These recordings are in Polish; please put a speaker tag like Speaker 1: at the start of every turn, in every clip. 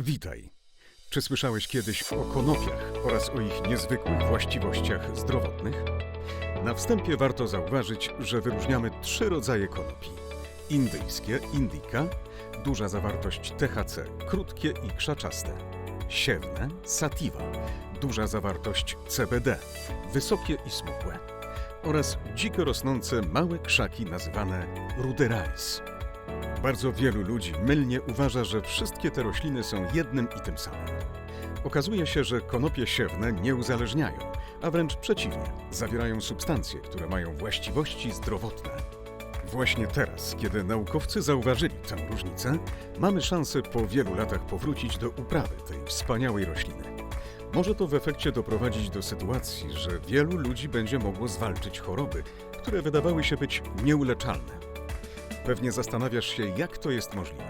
Speaker 1: Witaj. Czy słyszałeś kiedyś o konopiach oraz o ich niezwykłych właściwościach zdrowotnych? Na wstępie warto zauważyć, że wyróżniamy trzy rodzaje konopi: indyjskie indica, duża zawartość THC, krótkie i krzaczaste, siewne sativa, duża zawartość CBD, wysokie i smukłe, oraz dziko rosnące małe krzaki nazywane ruderalis. Bardzo wielu ludzi mylnie uważa, że wszystkie te rośliny są jednym i tym samym. Okazuje się, że konopie siewne nie uzależniają, a wręcz przeciwnie, zawierają substancje, które mają właściwości zdrowotne. Właśnie teraz, kiedy naukowcy zauważyli tę różnicę, mamy szansę po wielu latach powrócić do uprawy tej wspaniałej rośliny. Może to w efekcie doprowadzić do sytuacji, że wielu ludzi będzie mogło zwalczyć choroby, które wydawały się być nieuleczalne. Pewnie zastanawiasz się, jak to jest możliwe.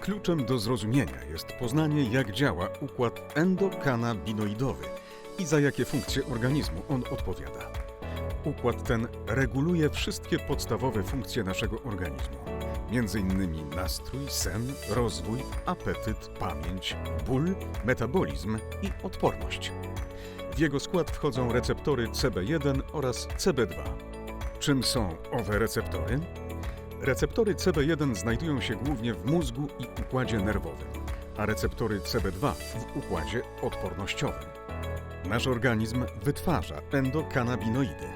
Speaker 1: Kluczem do zrozumienia jest poznanie, jak działa układ endokanabinoidowy i za jakie funkcje organizmu on odpowiada. Układ ten reguluje wszystkie podstawowe funkcje naszego organizmu, innymi nastrój, sen, rozwój, apetyt, pamięć, ból, metabolizm i odporność. W jego skład wchodzą receptory CB1 oraz CB2. Czym są owe receptory? Receptory CB1 znajdują się głównie w mózgu i układzie nerwowym, a receptory CB2 w układzie odpornościowym. Nasz organizm wytwarza endokanabinoidy,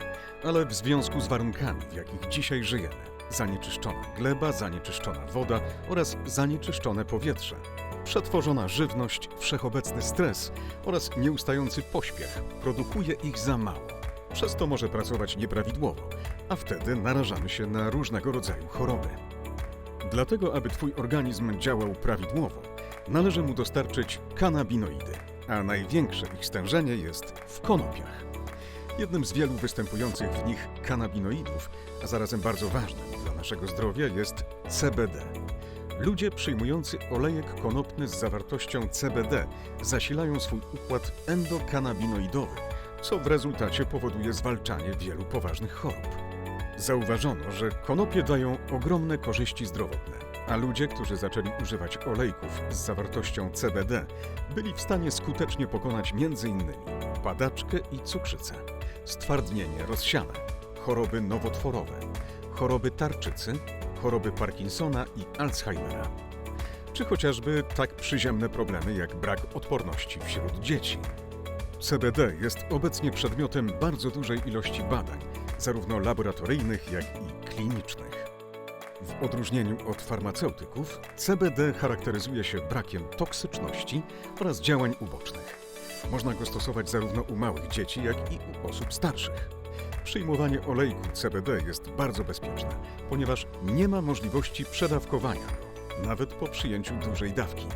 Speaker 1: ale w związku z warunkami, w jakich dzisiaj żyjemy, zanieczyszczona gleba, zanieczyszczona woda oraz zanieczyszczone powietrze, przetworzona żywność, wszechobecny stres oraz nieustający pośpiech produkuje ich za mało. Przez to może pracować nieprawidłowo, a wtedy narażamy się na różnego rodzaju choroby. Dlatego, aby Twój organizm działał prawidłowo, należy mu dostarczyć kanabinoidy, a największe ich stężenie jest w konopiach. Jednym z wielu występujących w nich kanabinoidów, a zarazem bardzo ważnym dla naszego zdrowia jest CBD. Ludzie przyjmujący olejek konopny z zawartością CBD zasilają swój układ endokanabinoidowy, co w rezultacie powoduje zwalczanie wielu poważnych chorób. Zauważono, że konopie dają ogromne korzyści zdrowotne, a ludzie, którzy zaczęli używać olejków z zawartością CBD, byli w stanie skutecznie pokonać m.in. padaczkę i cukrzycę, stwardnienie rozsiane, choroby nowotworowe, choroby tarczycy, choroby Parkinsona i Alzheimera, czy chociażby tak przyziemne problemy jak brak odporności wśród dzieci. CBD jest obecnie przedmiotem bardzo dużej ilości badań, zarówno laboratoryjnych, jak i klinicznych. W odróżnieniu od farmaceutyków, CBD charakteryzuje się brakiem toksyczności oraz działań ubocznych. Można go stosować zarówno u małych dzieci, jak i u osób starszych. Przyjmowanie olejku CBD jest bardzo bezpieczne, ponieważ nie ma możliwości przedawkowania nawet po przyjęciu dużej dawki.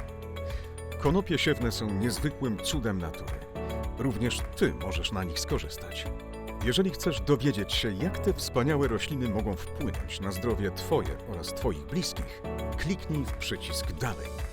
Speaker 1: Konopie siewne są niezwykłym cudem natury. Również Ty możesz na nich skorzystać. Jeżeli chcesz dowiedzieć się, jak te wspaniałe rośliny mogą wpłynąć na zdrowie Twoje oraz Twoich bliskich, kliknij w przycisk dalej.